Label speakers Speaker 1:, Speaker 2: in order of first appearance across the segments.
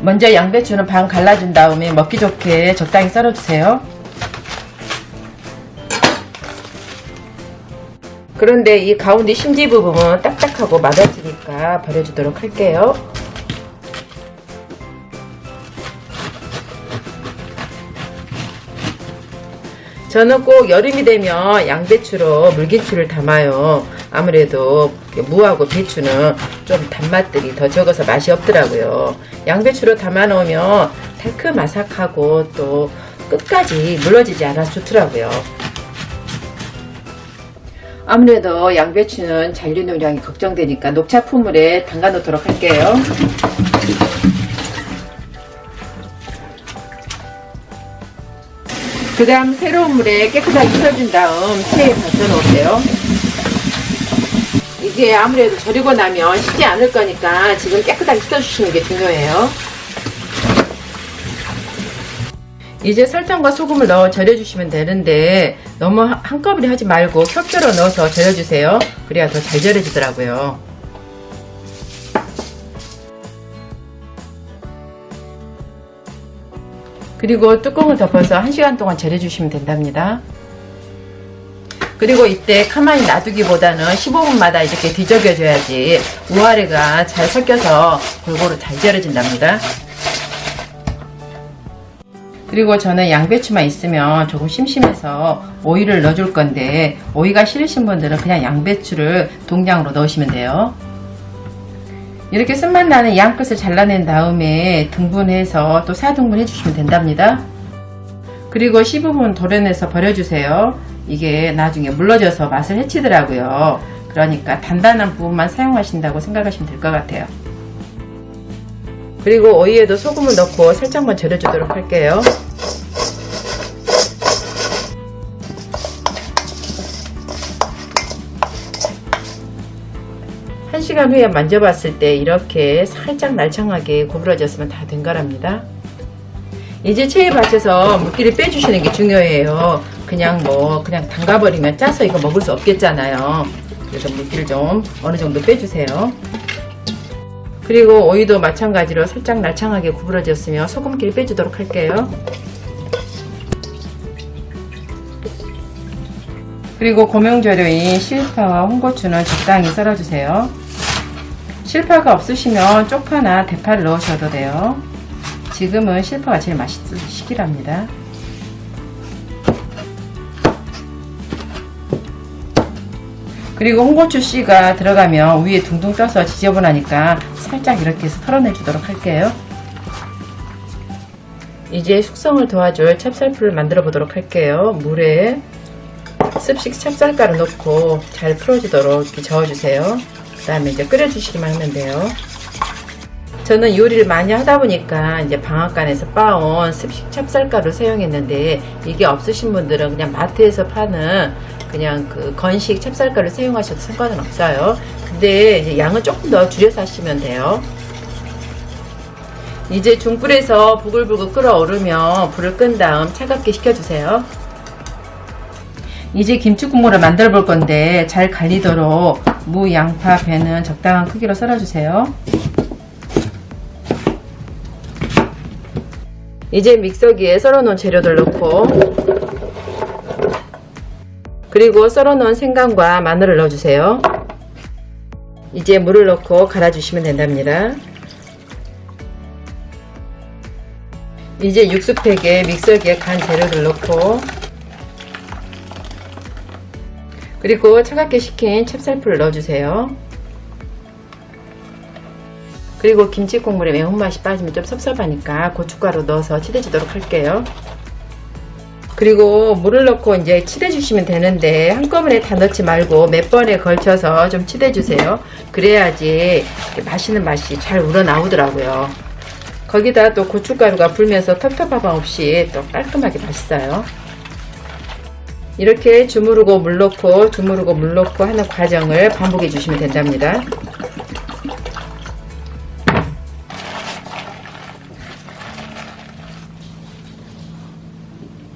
Speaker 1: 먼저 양배추는 반 갈라준 다음에 먹기 좋게 적당히 썰어주세요. 그런데 이 가운데 심지 부분은 딱딱하고 맞아지니까 버려주도록 할게요. 저는 꼭 여름이 되면 양배추로 물김치를 담아요. 아무래도 무하고 배추는 좀 단맛들이 더 적어서 맛이 없더라고요. 양배추로 담아 놓으면 달큼 아삭하고 또 끝까지 물러지지 않아서 좋더라고요. 아무래도 양배추는 잔류노량이 걱정되니까 녹차 품물에 담가 놓도록 할게요. 그 다음 새로운 물에 깨끗하게 씻어준 다음 체에 놓으세요. 이게 아무래도 절이고 나면 쉬지 않을 거니까 지금 깨끗하게 씻어주시는 게 중요해요. 이제 설탕과 소금을 넣어 절여주시면 되는데 너무 한- 한꺼번에 하지 말고 겹겹으로 넣어서 절여주세요. 그래야 더 잘 절여지더라고요. 그리고 뚜껑을 덮어서 1시간 동안 절여주시면 된답니다. 그리고 이때 가만히 놔두기보다는 15분마다 이렇게 뒤적여줘야지 우아래가 잘 섞여서 골고루 잘 절여진답니다. 그리고 저는 양배추만 있으면 조금 심심해서 오이를 넣어줄 건데 오이가 싫으신 분들은 그냥 양배추를 동량으로 넣으시면 돼요. 이렇게 쓴맛 나는 양끝을 잘라낸 다음에 등분해서 또 4등분 해주시면 된답니다. 그리고 15분 도려내서 버려주세요. 이게 나중에 물러져서 맛을 해치더라고요. 그러니까 단단한 부분만 사용하신다고 생각하시면 될 것 같아요. 그리고 오이에도 소금을 넣고 살짝만 절여주도록 할게요. 한 시간 후에 만져봤을 때 이렇게 살짝 날창하게 구부러졌으면 다 된 거랍니다. 이제 체에 받쳐서 물기를 빼주시는 게 중요해요. 그냥 뭐 그냥 담가버리면 짜서 이거 먹을 수 없겠잖아요. 그래서 물기를 좀 어느 정도 빼주세요. 그리고 오이도 마찬가지로 살짝 날창하게 구부러졌으면 소금기를 빼주도록 할게요. 그리고 고명재료인 실파와 홍고추는 적당히 썰어주세요. 실파가 없으시면 쪽파나 대파를 넣으셔도 돼요. 지금은 실파가 제일 맛있을 시기랍니다. 그리고 홍고추 씨가 들어가면 위에 둥둥 떠서 지저분하니까 살짝 이렇게 해서 털어내 주도록 할게요. 이제 숙성을 도와줄 찹쌀풀을 만들어 보도록 할게요. 물에 습식 찹쌀가루 넣고 잘 풀어지도록 이렇게 저어주세요. 그 다음에 이제 끓여주시기만 하면 돼요. 저는 요리를 많이 하다 보니까 이제 방앗간에서 빻아온 습식 찹쌀가루 사용했는데 이게 없으신 분들은 그냥 마트에서 파는 그냥 그 건식 찹쌀가루 사용하셔도 상관은 없어요. 근데 이제 양은 조금 더 줄여서 하시면 돼요. 이제 중불에서 부글부글 끓어오르면 불을 끈 다음 차갑게 식혀주세요. 이제 김치 국물을 만들어 볼 건데 잘 갈리도록 무, 양파, 배는 적당한 크기로 썰어주세요. 이제 믹서기에 썰어놓은 재료들 넣고 그리고 썰어놓은 생강과 마늘을 넣어주세요. 이제 물을 넣고 갈아주시면 된답니다. 이제 육수팩에 믹서기에 간 재료를 넣고 그리고 차갑게 식힌 찹쌀풀을 넣어주세요. 그리고 김치 국물에 매운맛이 빠지면 좀 섭섭하니까 고춧가루 넣어서 칠해주도록 할게요. 그리고 물을 넣고 이제 칠해주시면 되는데 한꺼번에 다 넣지 말고 몇 번에 걸쳐서 좀 칠해주세요. 그래야지 맛있는 맛이 잘 우러나오더라고요. 거기다 또 고춧가루가 불면서 텁텁함 없이 또 깔끔하게 맛있어요. 이렇게 주무르고 물 넣고 주무르고 물 넣고 하는 과정을 반복해 주시면 된답니다.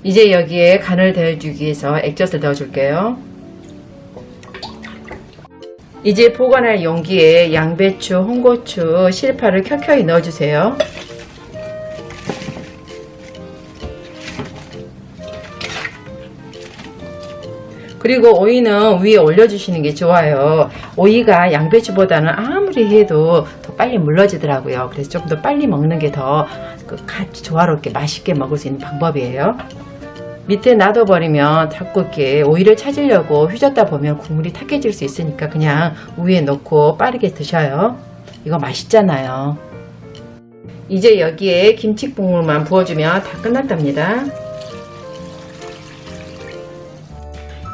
Speaker 1: 이제 여기에 간을 대주기 위해서 액젓을 넣어줄게요. 이제 보관할 용기에 양배추, 홍고추, 실파를 켜켜이 넣어주세요. 그리고 오이는 위에 올려주시는 게 좋아요. 오이가 양배추보다는 아무리 해도 더 빨리 물러지더라고요. 그래서 조금 더 빨리 먹는 게더 그 같이 조화롭게 맛있게 먹을 수 있는 방법이에요. 밑에 놔둬버리면 자꾸 이렇게 오이를 찾으려고 휘젓다 보면 국물이 탁해질 수 있으니까 그냥 위에 넣고 빠르게 드셔요. 이거 맛있잖아요. 이제 여기에 김치 국물만 부어주면 다 끝났답니다.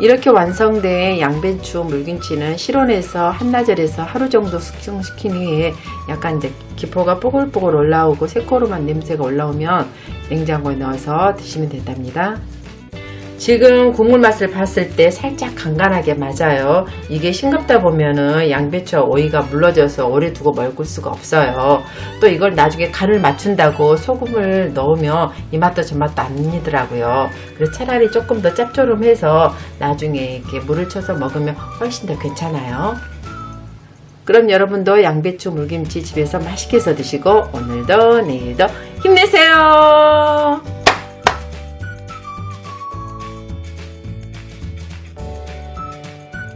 Speaker 1: 이렇게 완성된 양배추 물김치는 실온에서 한나절에서 하루 정도 숙성시킨 후에 약간 이제 기포가 뽀글뽀글 올라오고 새코름한 냄새가 올라오면 냉장고에 넣어서 드시면 된답니다. 지금 국물 맛을 봤을 때 살짝 간간하게 맞아요. 이게 싱겁다 보면은 양배추와 오이가 물러져서 오래 두고 먹을 수가 없어요. 또 이걸 나중에 간을 맞춘다고 소금을 넣으면 이 맛도 저 맛도 안 나더라고요. 그래서 차라리 조금 더 짭조름해서 나중에 이렇게 물을 쳐서 먹으면 훨씬 더 괜찮아요. 그럼 여러분도 양배추 물김치 집에서 맛있게 해서 드시고 오늘도 내일도 힘내세요.